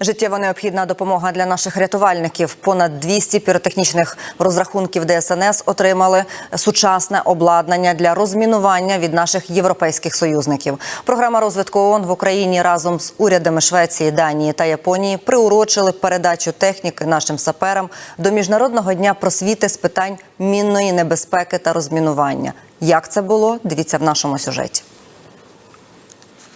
Життєво необхідна допомога для наших рятувальників. Понад 200 піротехнічних розрахунків ДСНС отримали сучасне обладнання для розмінування від наших європейських союзників. Програма розвитку ООН в Україні разом з урядами Швеції, Данії та Японії приурочили передачу техніки нашим саперам до міжнародного дня просвіти з питань мінної небезпеки та розмінування. Як це було? Дивіться в нашому сюжеті.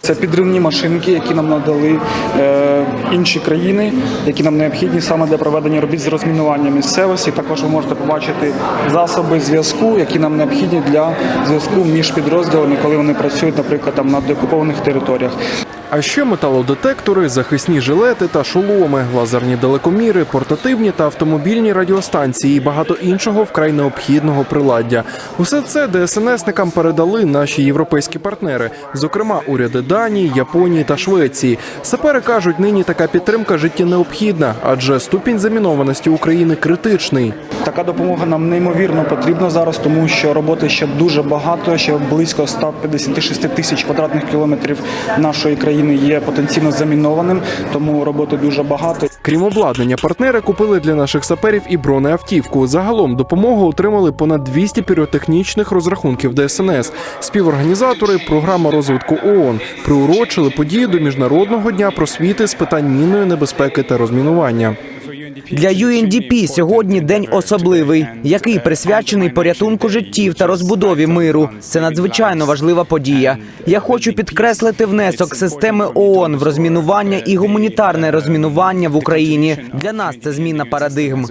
Це підривні машинки, які нам надали е, інші країни, які нам необхідні саме для проведення робіт з розмінування місцевості. Також ви можете побачити засоби зв'язку, які нам необхідні для зв'язку між підрозділами, коли вони працюють, наприклад, там на деокупованих територіях. А ще металодетектори, захисні жилети та шоломи, лазерні далекоміри, портативні та автомобільні радіостанції і багато іншого вкрай необхідного приладдя. Усе це ДСНСникам передали наші європейські партнери, зокрема уряди Данії, Японії та Швеції. Сапери кажуть, нині така підтримка житті необхідна, адже ступінь замінованості України критичний. Така допомога нам неймовірно потрібна зараз, тому що роботи ще дуже багато, ще близько 156 тисяч квадратних кілометрів нашої країни є потенційно замінованим, тому роботи дуже багато. Крім обладнання, партнери купили для наших саперів і бронеавтівку. Загалом допомогу отримали понад 200 піротехнічних розрахунків ДСНС. Співорганізатори програма розвитку ООН приурочили події до міжнародного дня просвіти з питань мінної небезпеки та розмінування. Для UNDP сьогодні день особливий, який присвячений порятунку життів та розбудові миру. Це надзвичайно важлива подія. Я хочу підкреслити внесок системи ООН в розмінування і гуманітарне розмінування в Україні. Для нас це зміна парадигм.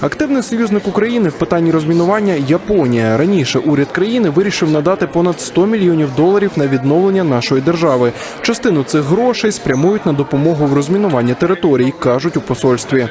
Активний союзник України в питанні розмінування Японія. Раніше уряд країни вирішив надати понад 100 мільйонів доларів на відновлення нашої держави. Частину цих грошей спрямують на допомогу в розмінуванні територій, кажуть у посольстві.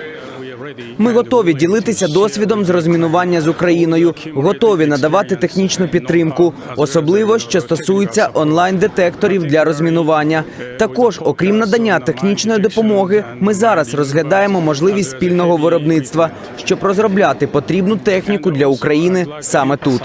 Ми готові ділитися досвідом з розмінування з Україною, готові надавати технічну підтримку, особливо що стосується онлайн-детекторів для розмінування. Також, окрім надання технічної допомоги, ми зараз розглядаємо можливість спільного виробництва, щоб розробляти потрібну техніку для України саме тут.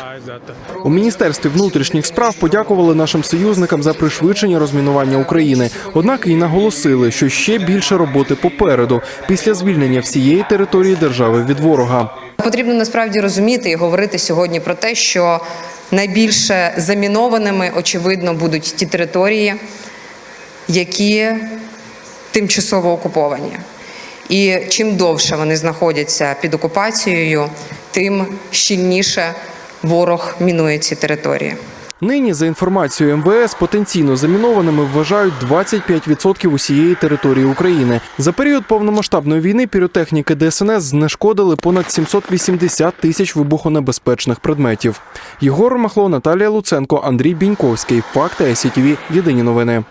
У міністерстві внутрішніх справ подякували нашим союзникам за пришвидшення розмінування України. Однак і наголосили, що ще більше роботи попереду після звільнення всієї території держави від ворога. Потрібно насправді розуміти і говорити сьогодні про те, що найбільше замінованими, очевидно, будуть ті території, які тимчасово окуповані. І чим довше вони знаходяться під окупацією, тим щільніше ворог мінує ці території. Нині, за інформацією МВС, потенційно замінованими вважають 25% усієї території України. За період повномасштабної війни піротехніки ДСНС знешкодили понад 780 тисяч вибухонебезпечних предметів. Єгор Махло, Наталія Луценко, Андрій Біньковський. Факти СІТВ. Єдині новини.